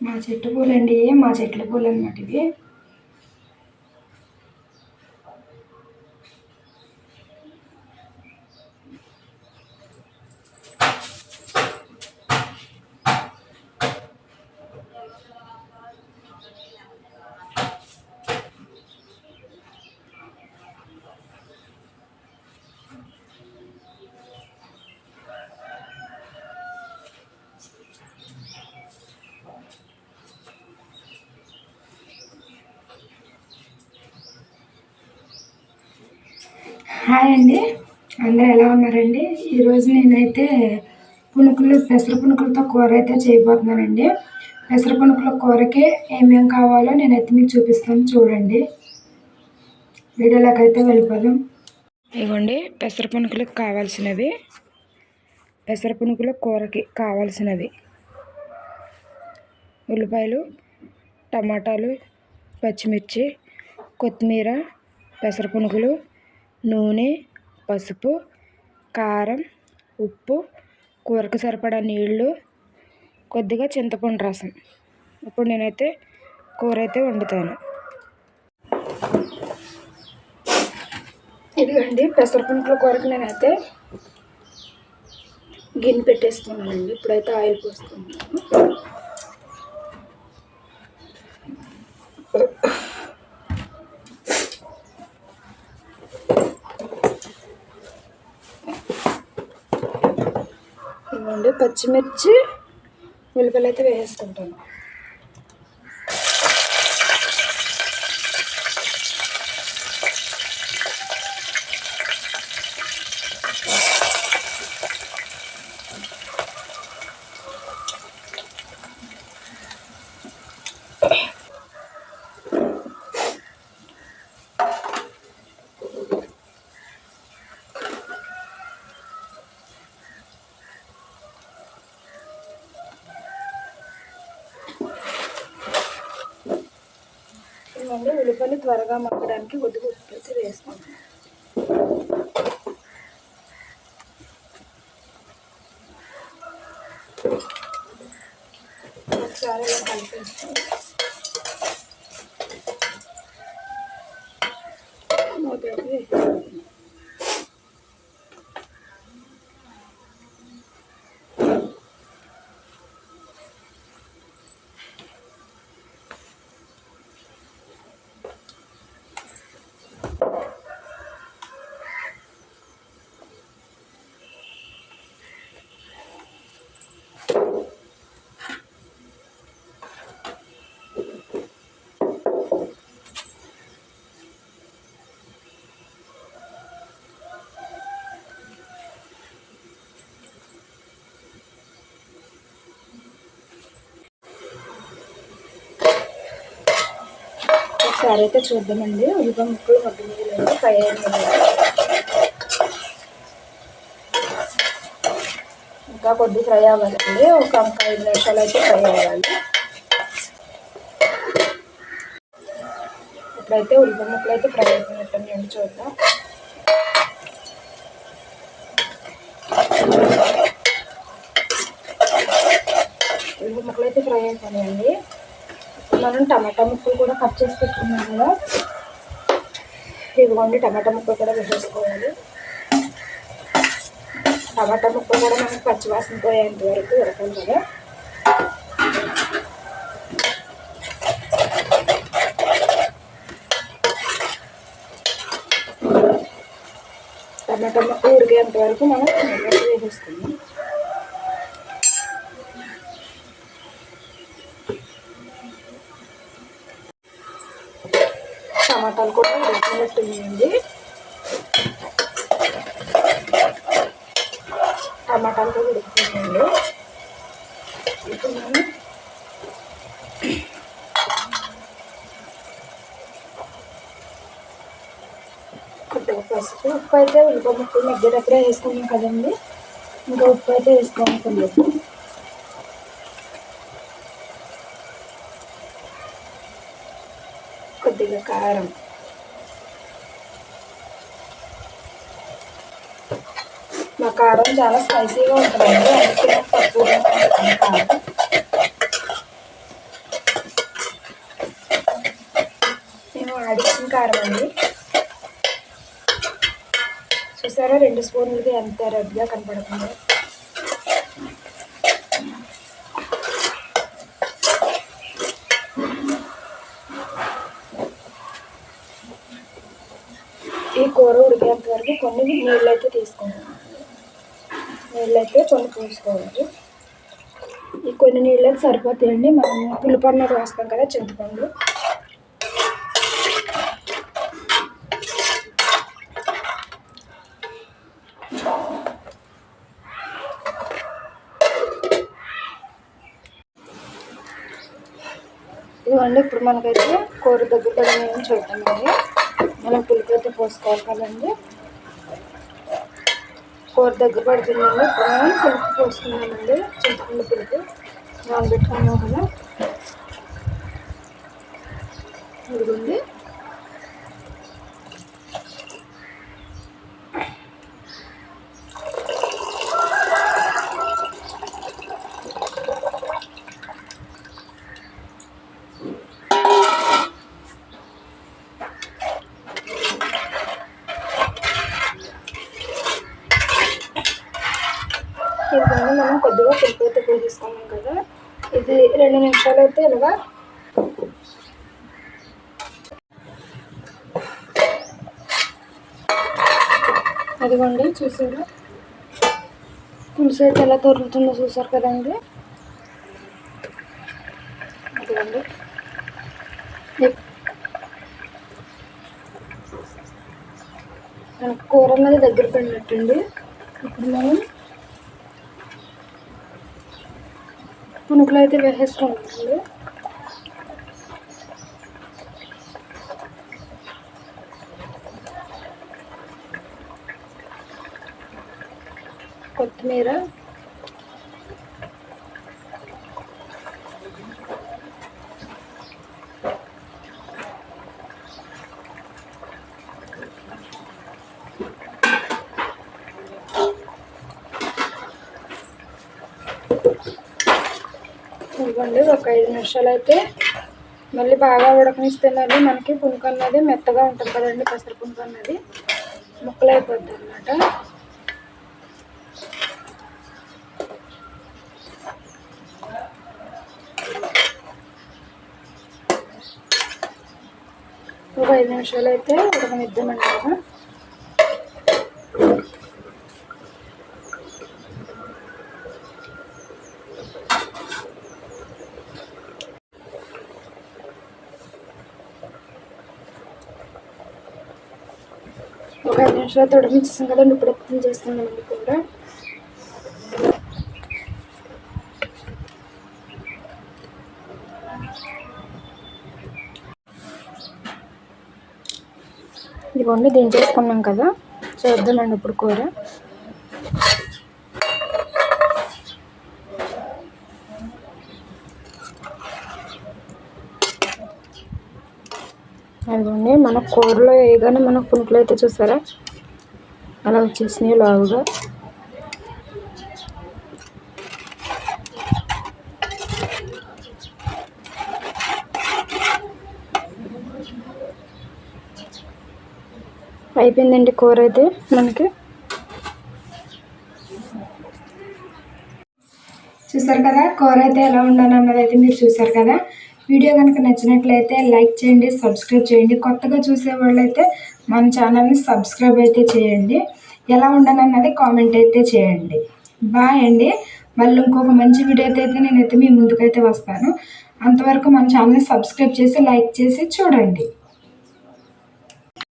మా చెట్టు పూలండి మా చెట్ల పూలు అనమాట ఇవి. హాయ్ అండి. అందరూ ఎలా ఉన్నారండి? ఈరోజు నేనైతే పునుకులు పెసర పునుకులతో కూర అయితే చేయబోతున్నానండి. పెసర పునుకుల కూరకి ఏమేమి కావాలో నేనైతే మీకు చూపిస్తాను. చూడండి. వీడియోలోకైతే అయితే వెళ్ళిపోదాం. ఇవ్వండి పెసర పునుకులకు కావాల్సినవి. పెసర పునుకుల కూరకి కావాల్సినవి. ఉల్లిపాయలు టమాటాలు పచ్చిమిర్చి కొత్తిమీర పెసర పునుకులు నూనె పసుపు కారం ఉప్పు కూరకు సరిపడా నీళ్ళు కొద్దిగా చింతపండు రసం. ఇప్పుడు నేనైతే కూర అయితే వండుతాను. ఇదిగండి పెసరపంపుల కూరకు నేనైతే గిన్నె పెట్టేసుకున్నానండి ఇప్పుడైతే ఆయిల్ పోస్తున్నాను. ఇవ్వండి పచ్చిమిర్చి ఉల్లిపాయలు అయితే వేసేసుకుంటాను. ఇవ్వండి ఉల్లిపాయలు త్వరగా మగ్గడానికి కొద్దిగా ఉప్పేసి వేసి ఒకసారి ఇలా కలిపేస్తాం మూత పెట్టి ఒకసారి అయితే చూద్దామండి. ఉల్లిపాయ ముక్కలు మగ్గి లేదు ఫ్రై అయ్యింది ఇంకా కొద్ది ఫ్రై అవ్వాలండి. ఒక ఐదు నిమిషాలు అయితే ఫ్రై అవ్వాలి. ఇప్పుడైతే ఉల్లిపాయ ముక్కలు అయితే ఫ్రై అయిపోయినట్టు చూద్దాం. ఉల్లిపాయ ముక్కలు అయితే ఫ్రై అయిపోయినాయండి. మనం టమాటా ముక్కలు కూడా కట్ చేసి పెట్టుకున్నాం కదా. ఇదిగోండి టమాటా ముక్కలు కూడా వేసేసుకోవాలి. టమాటా ముక్కలు కూడా మనకి పచ్చివాసన పోయేంత వరకు ఉడకాలి కదా. టమాటా ముక్క ఉడికేంత వరకు మనం వేసేసుకుందాం. టమాటాలు కూడా ఉడికినట్టున్నాయండి టమాటాలు కూడా ఉడుకుతున్నాయండి ఇప్పుడు మనం కొద్దిగా పసుపు ఉప్పు అయితే ఉల్లిపాయ ముక్కలు మధ్యదగ్గర వేసుకున్నాం కదండి. ఇంకా ఉప్పు అయితే వేసుకోవాల్సిన లేదు. కారం మా కారం చాలా స్పైసీగా ఉంటుందండి అందుకే నేను తక్కువగా మేము ఆడించిన కారం అండి చూసారా రెండు స్పూన్లది ఎంత రెడ్గా కనపడుతుంది ఈ కూర ఉడికేంత వరకు కొన్ని నీళ్ళు అయితే తీసుకుంటాం నీళ్ళు అయితే కొన్ని పోసుకోవాలి. ఈ కొన్ని నీళ్ళు అయితే సరిపోతాయండి. మనం పులుపు అన్నది వేస్తాం కదా చింతపండు. ఇదిగోండి ఇప్పుడు మనకైతే కూర దగ్గర చూద్దామండి. మనం పులిపోతే అయితే పోసుకోవాలి కదండి. కూర దగ్గర పడుతుందండి. ఇప్పుడు మనం పులుపు పోసుకున్నామండి చింతపండు పులుపు నానబెట్టుకున్నాం కదా ఇదిగోండి. ఇప్పుడు మనం కొద్దిగా పులిపోతే అయితే కదా. ఇది రెండు నిమిషాలు అయితే ఇలాగా. అదిగోండి చూసారు? పులుసు అయితే ఎలా తొరుకుతుందో చూసారు కదండి. అదిగోండి. మనకు కూర మీద దగ్గర పడినట్టండి ఇప్పుడు మనం పునుకులు అయితే వేసేసుకుంటుంది కొత్తిమీర ఇవ్వండి ఒక ఐదు నిమిషాలు అయితే మళ్ళీ బాగా ఉడకనిస్తే మళ్ళీ మనకి పునుకు అన్నది మెత్తగా ఉంటుంది కదండి పెసర పునుకు అన్నది. ముక్కలు అయిపోద్ది అనమాట ఒక ఐదు నిమిషాలు అయితే ఉడకనిద్దామండి కదా ఒక తొడమించేసాం కదండి ఇప్పుడు ఎత్తం చేస్తున్నామండి కూర ఇదిగోండి దించేసుకున్నాం కదా. చూద్దామండి ఇప్పుడు కూర. అదిగోండి మన కూరలో వేయగానే మన పునుకులు అయితే చూసారా? అలా వచ్చేసినాయి లావుగా. అయిపోయిందండి కూర అయితే మనకి. చూసారు కదా కూర అయితే ఎలా ఉండాలన్నది అయితే మీరు చూసారు కదా. వీడియో కనుక నచ్చినట్లయితే లైక్ చేయండి సబ్స్క్రైబ్ చేయండి. కొత్తగా చూసే వాళ్ళైతే మన ఛానల్ని సబ్స్క్రైబ్ అయితే చేయండి. ఎలా ఉండాలి కామెంట్ అయితే చేయండి. బాయ్ అండి. మళ్ళీ ఇంకొక మంచి వీడియో అయితే నేనైతే మీ ముందుకైతే వస్తాను. అంతవరకు మన ఛానల్ని సబ్స్క్రైబ్ చేసి లైక్ చేసి చూడండి.